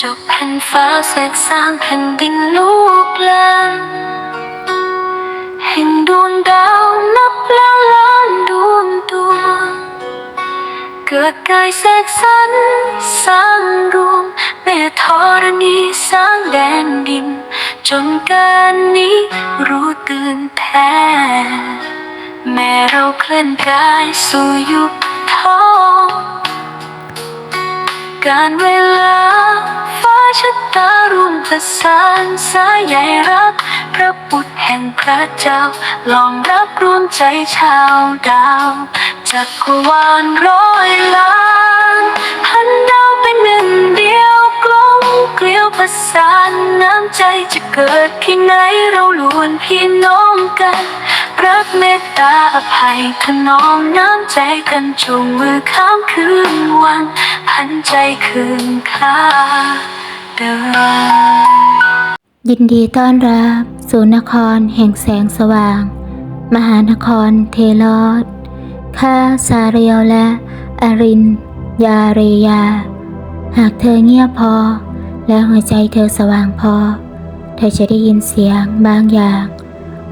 จบแผ่นฟ้าเสกสร้างแผ่นดินลูกลานแห่งดวงดาวนับล้านล้านดวงดวงเกิดกายเสกสรรสร้างรวมแม่ธรณีสร้างแดนดิน จนการนี้รู้ตื่นแท้แม่เราเคลื่อนกายสู่ยุคทองการเวลา ชะตารวมประสานสายใยรัก พระบุตรแห่งพระเจ้า ลองรับรวมใจชาวดาวจักรวาลร้อยล้านพันดาวเป็นหนึ่งเดียวกลมเกลียวประสานน้ำใจจะเกิดที่ไหนเราล้วนพี่น้องกัน รักเมตตาอภัยถนอมน้ำใจกันจูงมือข้ามคืนวันพันใจคืนค่า ยินดีต้อนรับสู่นครแห่งแสงสว่าง มหานครเทลอดข้าซาเรียวและอริน ยาเรยา หากเธอเงียบพอ และหัวใจเธอสว่างพอ เธอจะได้ยินเสียงบางอย่าง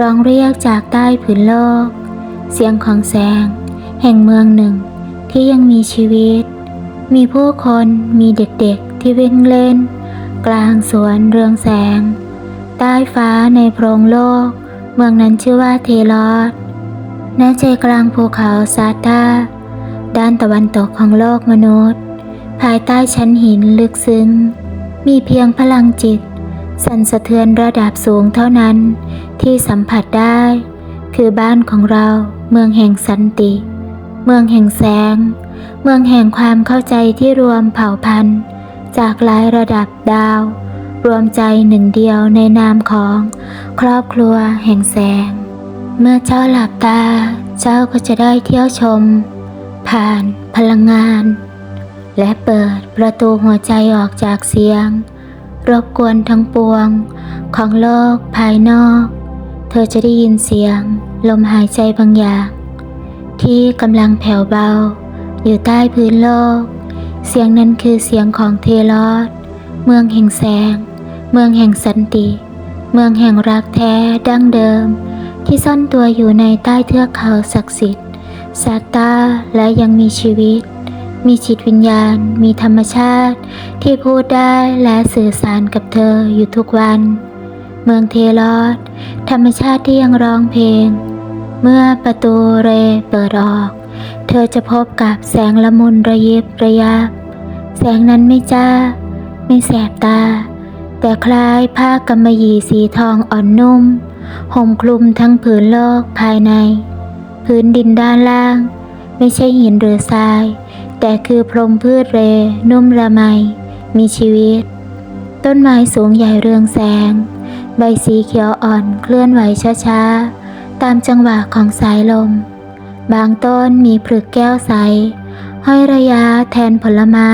ร้องเรียกจากใต้ผืนโลก เสียงของแสง แห่งเมืองหนึ่งที่ยังมีชีวิต มีผู้คนมีเด็กๆที่วิ่งเล่น กลางสวนเรืองแสง ใต้ฟ้าในโพรงโลก เมืองนั้นชื่อว่าเทลอดณใจกลางภูเขาซาตาด้านตะวันตกของโลกมนุษย์ ภายใต้ชั้นหินลึกซึ้ง มีเพียงพลังจิต สั่นสะเทือนระดับสูงเท่านั้นที่สัมผัสได้ คือบ้านของเราเมืองแห่งสันติ เมืองแห่งแสง เมืองแห่งความเข้าใจที่รวมเผ่าพันธุ์ จากหลายระดับดาว รวมใจหนึ่งเดียวในนามของครอบครัวแห่งแสง เมื่อเจ้าหลับตา เจ้าก็จะได้เที่ยวชม ผ่านพลังงาน และเปิดประตูหัวใจออกจากเสียง รบกวนทั้งปวงของโลกภายนอก เธอจะได้ยินเสียง ลมหายใจบางอย่าง ที่กำลังแผ่วเบา อยู่ใต้พื้นโลก เสียงนั้นคือเสียงของเทลอด เมืองแห่งแสง เมืองแห่งสันติ เมืองแห่งรักแท้ดั้งเดิม ที่ซ่อนตัวอยู่ในใต้เทือกเขาศักดิ์สิทธิ์ซาตาและยังมีชีวิต มีจิตวิญญาณ มีธรรมชาติ ที่พูดได้และสื่อสารกับเธออยู่ทุกวัน เมืองเทลอด ธรรมชาติที่ยังร้องเพลง เมื่อประตูเรเปิดออก เธอจะพบกับแสงละมุนระยิบระยับ แสงนั้นไม่จ้า ไม่แสบตา แต่คล้ายผ้ากำมะหยี่สีทองอ่อนนุ่ม ห่มคลุมทั้งผืนโลกภายใน พื้นดินด้านล่าง ไม่ใช่หินหรือทราย แต่คือพรมพืชเร นุ่มระไม มีชีวิต ต้นไม้สูงใหญ่เรืองแสง ใบสีเขียวอ่อนเคลื่อนไหวช้าๆ ตามจังหวะของสายลม บางต้นมีผลึกแก้วใส ห้อยระยะแทนผลไม้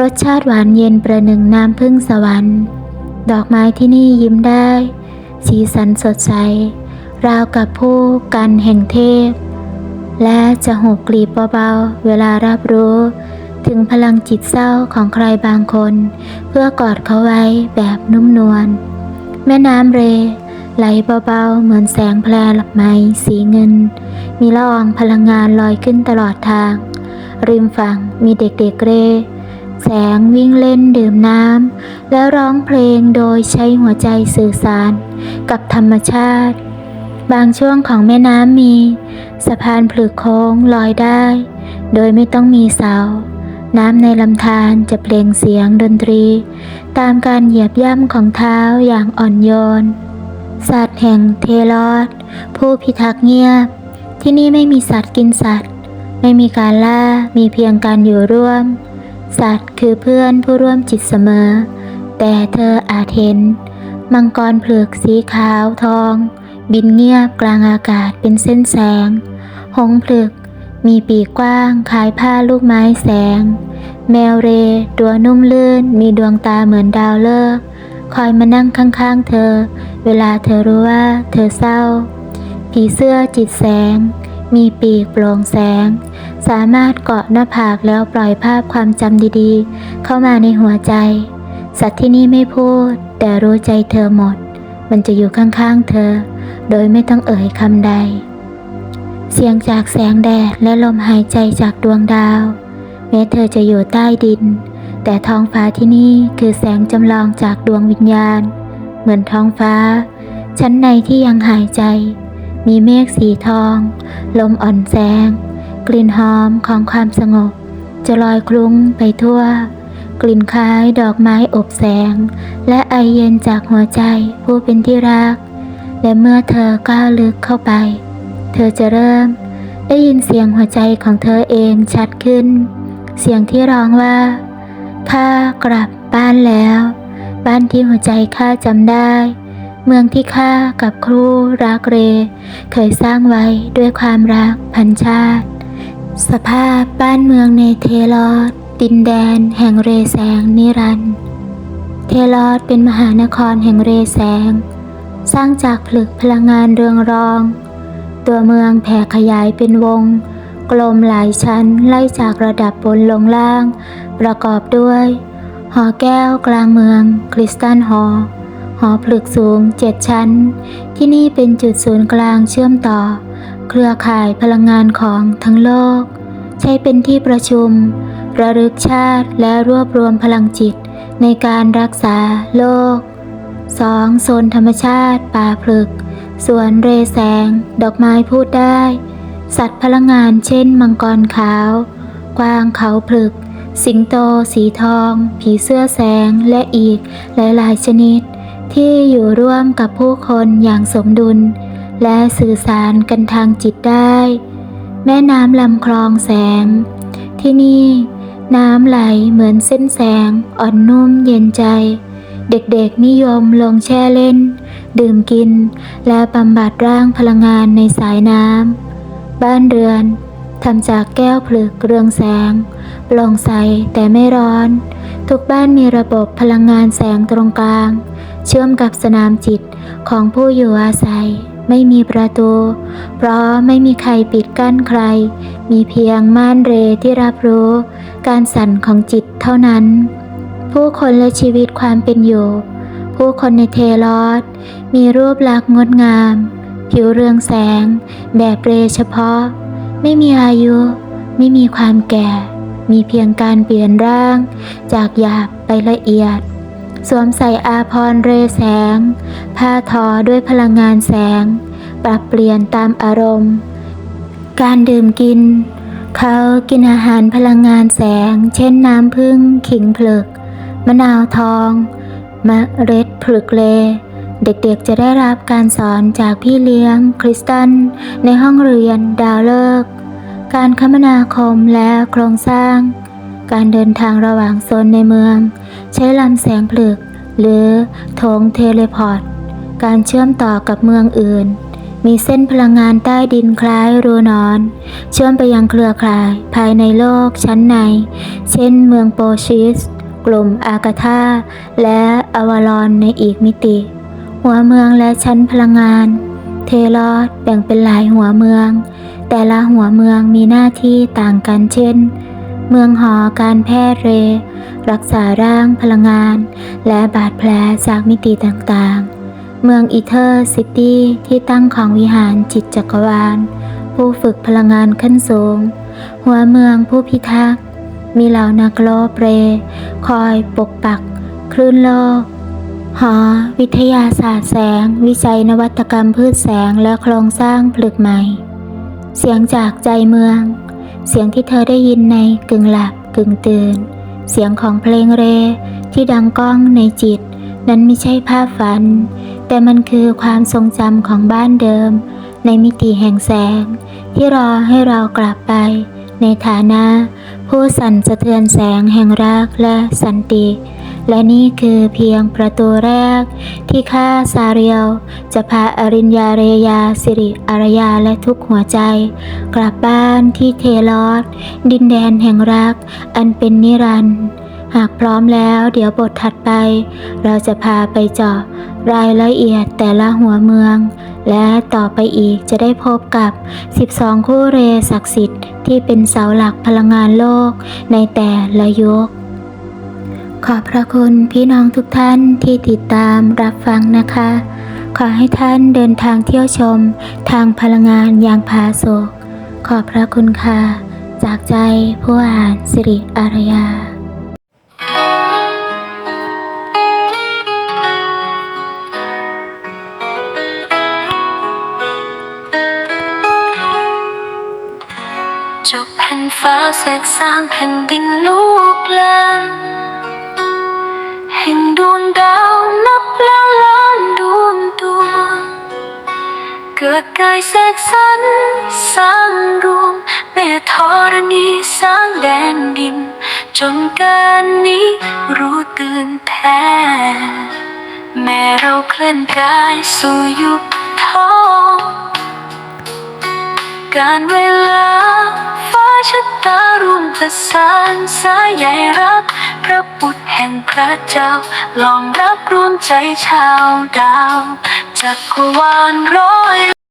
รสชาติหวานเย็นประหนึ่งน้ำพึ่งสวรรค์ ดอกไม้ที่นี่ยิ้มได้ สีสันสดใส ราวกับผู้กันแห่งเทพ และจะหูกลีบเบาๆ เวลารับรู้ ถึงพลังจิตเศร้าของใครบางคน เพื่อกอดเขาไว้แบบนุ่มนวล แม่น้ำเร ไหลเบาๆ เหมือนแสงแพรหลับไม้สีเงิน มีละอองพลังงานลอยขึ้นตลอดทาง ริมฝั่งมีเด็กๆเร่ แสงวิ่งเล่นดื่มน้ำ แล้วร้องเพลงโดยใช้หัวใจสื่อสาร กับธรรมชาติ บางช่วงของแม่น้ำมี สะพานผลึกโค้งลอยได้ โดยไม่ต้องมีเสา น้ำในลำธารจะเปล่งเสียงดนตรี ตามการเหยียบย่ำของเท้าอย่างอ่อนโยนสัตว์แห่งเทลอด ผู้พิทักษ์เงียบ ที่นี่ไม่มีสัตว์กินสัตว์ ไม่มีการล่า มีเพียงการอยู่ร่วม สัตว์คือเพื่อนผู้ร่วมจิตเสมอ แต่เธออาจเห็น มังกรเผือกสีขาวทอง บินเงียบกลางอากาศเป็นเส้นแสง หงส์ผลึกมีปีกกว้างคล้ายผ้าลูกไม้แสง แมวเร ตัวนุ่มลื่น มีดวงตาเหมือนดาวเลิกษ์คอยมานั่งข้างๆ เธอ เวลาเธอรู้ว่าเธอเศร้า ผีเสื้อจิตแสง มีปีกโปร่งแสง สามารถเกาะหน้าผากแล้วปล่อยภาพความจำดีๆ เข้ามาในหัวใจ สัตว์ที่นี่ไม่พูด แต่รู้ใจเธอหมด มันจะอยู่ข้างๆเธอ โดยไม่ต้องเอ่ยคำใด เสียงจากแสงแดดและลมหายใจจากดวงดาว แม้เธอจะอยู่ใต้ดิน แต่ท้องฟ้าที่นี่คือแสงจำลองจากดวงวิญญาณ เหมือนท้องฟ้า ชั้นในที่ยังหายใจ มีเมฆสีทอง ลมอ่อนแสง กลิ่นหอมของความสงบ จะลอยคลุ้งไปทั่ว กลิ่นคล้ายดอกไม้อบแสง และไอเย็นจากหัวใจผู้เป็นที่รัก และเมื่อเธอก้าวลึกเข้าไป เธอจะเริ่ม ได้ยินเสียงหัวใจของเธอเองชัดขึ้น เสียงที่ร้องว่าข้ากลับบ้านแล้ว บ้านที่หัวใจข้าจำได้ เมืองที่ข้ากับครูรักเร เคยสร้างไว้ด้วยความรักพันชาติ สภาพบ้านเมืองในเทลอดดินแดนแห่งเรแสงนิรันดร์เทลอดเป็นมหานครแห่งเรแสง สร้างจากผลึกพลังงานเรืองรอง ตัวเมืองแผ่ขยายเป็นวง กลมหลายชั้นไล่จากระดับบนลงล่าง ประกอบด้วย หอแก้วกลางเมือง คริสตัลหอ อผลึกสูงเจ็ดชั้น ที่นี่เป็นจุดศูนย์กลางเชื่อมต่อ เครือข่ายพลังงานของทั้งโลก ใช้เป็นที่ประชุม ระลึกชาติและรวบรวมพลังจิตในการรักษาโลก 2. โซนธรรมชาติ ป่าพลึก สวนเรแสง ดอกไม้พูดได้ สัตว์พลังงานเช่น มังกรขาว กวางเขาพลึก สิงโต สีทอง ผีเสื้อแสง และอีกหลาย ๆ ชนิด ที่อยู่ร่วมกับผู้คนอย่างสมดุล และสื่อสารกันทางจิตได้ แม่น้ำลำคลองแสง ที่นี่น้ำไหลเหมือนเส้นแสงอ่อนนุ่มเย็นใจ เด็กๆนิยมลงแช่เล่น ดื่มกิน และบำบัดร่างพลังงานในสายน้ำบ้านเรือนทำจากแก้วผลึกเรืองแสงโปร่งใสแต่ไม่ร้อน ทุกบ้านมีระบบพลังงานแสงตรงกลาง เชื่อมกับสนามจิตของผู้อยู่อาศัย ไม่มีประตู เพราะไม่มีใครปิดกั้นใคร มีเพียงม่านเรที่รับรู้ การสั่นของจิตเท่านั้น ผู้คนและชีวิตความเป็นอยู่ ผู้คนในเทลอสมีรูปลักษณ์งดงาม ผิวเรืองแสง แบบเรเฉพาะ ไม่มีอายุ ไม่มีความแก่ มีเพียงการเปลี่ยนร่าง จากหยาบไปละเอียด สวมใส่อาพรเรแสง ผ้าทอด้วยพลังงานแสง ปรับเปลี่ยนตามอารมณ์ การดื่มกิน เขากินอาหารพลังงานแสง เช่นน้ำผึ้งขิงผลึก มะนาวทอง มะเร็ดผลึกเล เด็กๆจะได้รับการสอนจากพี่เลี้ยง คริสตัน ในห้องเรียนดาวเลิกษ์การคมนาคมและโครงสร้าง การเดินทางระหว่างโซนในเมือง ใช้ลำแสงผลึก หรือโถงเทเลพอร์ต การเชื่อมต่อกับเมืองอื่น มีเส้นพลังงานใต้ดินคล้ายรูนอน เชื่อมไปยังเครือข่าย ภายในโลกชั้นใน เช่นเมืองโปชิส กลุ่มอากาธาและอวารอนในอีกมิติ หัวเมืองและชั้นพลังงาน เทลอดแบ่งเป็นหลายหัวเมือง แต่ละหัวเมืองมีหน้าที่ต่างกันเช่น เมืองหอการแพทย์เร รักษาร่างพลังงาน และบาดแผลจากมิติต่างๆ เมืองอีเทอร์ซิตี้ที่ตั้งของวิหารจิตจักรวาล ผู้ฝึกพลังงานขั้นสูง หัวเมืองผู้พิทักษ์ มีเหล่านักโลเปร คอยปกปัก คลื่นโลก หอ วิทยาศาสตร์แสง วิจัยนวัตกรรมพืชแสงและโครงสร้างผลึกใหม่ เสียงจากใจเมือง เสียงที่เธอได้ยินในกึ่งหลับกึ่งตื่น เสียงของเพลงเร ที่ดังก้องในจิต นั้นไม่ใช่ภาพฝัน แต่มันคือความทรงจำของบ้านเดิม ในมิติแห่งแสง ที่รอให้เรากลับไป ในฐานะ ผู้สั่นสะเทือนแสงแห่งรักและสันติ และนี่คือเพียงประตูแรก ที่ข้าซาเรียว จะพาอริญญาเรยาสิริอารยาและทุกหัวใจ กลับบ้านที่เทลอสดินแดนแห่งรัก อันเป็นนิรันดร์หากพร้อมแล้วเดี๋ยวบทถัดไป เราจะพาไปเจาะรายละเอียดแต่ละหัวเมือง และต่อไปอีกจะได้พบกับ 12 คู่เรศักดิ์สิทธิ์ที่เป็นเสาหลักพลังงานโลกในแต่ละยุค ขอบพระคุณพี่น้องทุกท่านที่ติดตามรับฟังนะคะ ขอให้ท่านเดินทางเที่ยวชม ทางพลังงานอย่างผาสุกขอบพระคุณค่ะ จากใจผู้อ่านสิริอารยาจบแผ่นฟ้าเสกสร้างแผ่นดินลูกแลน แห่งดวงดาวนับล้านล้านดวงดวง เกิดกายเสกสรรสร้างรวมแม่ธรณีสร้างแดนดิน จนการนี้รู้ตื่นแท้แม่เราเคลื่อนกายสู่ยุคทองการเวลาฟ้าชะตารวมประสานสายใยรักพระบุตรแห่งพระเจ้า ลองรับรวมใจชาวดาวจักรวาลร้อย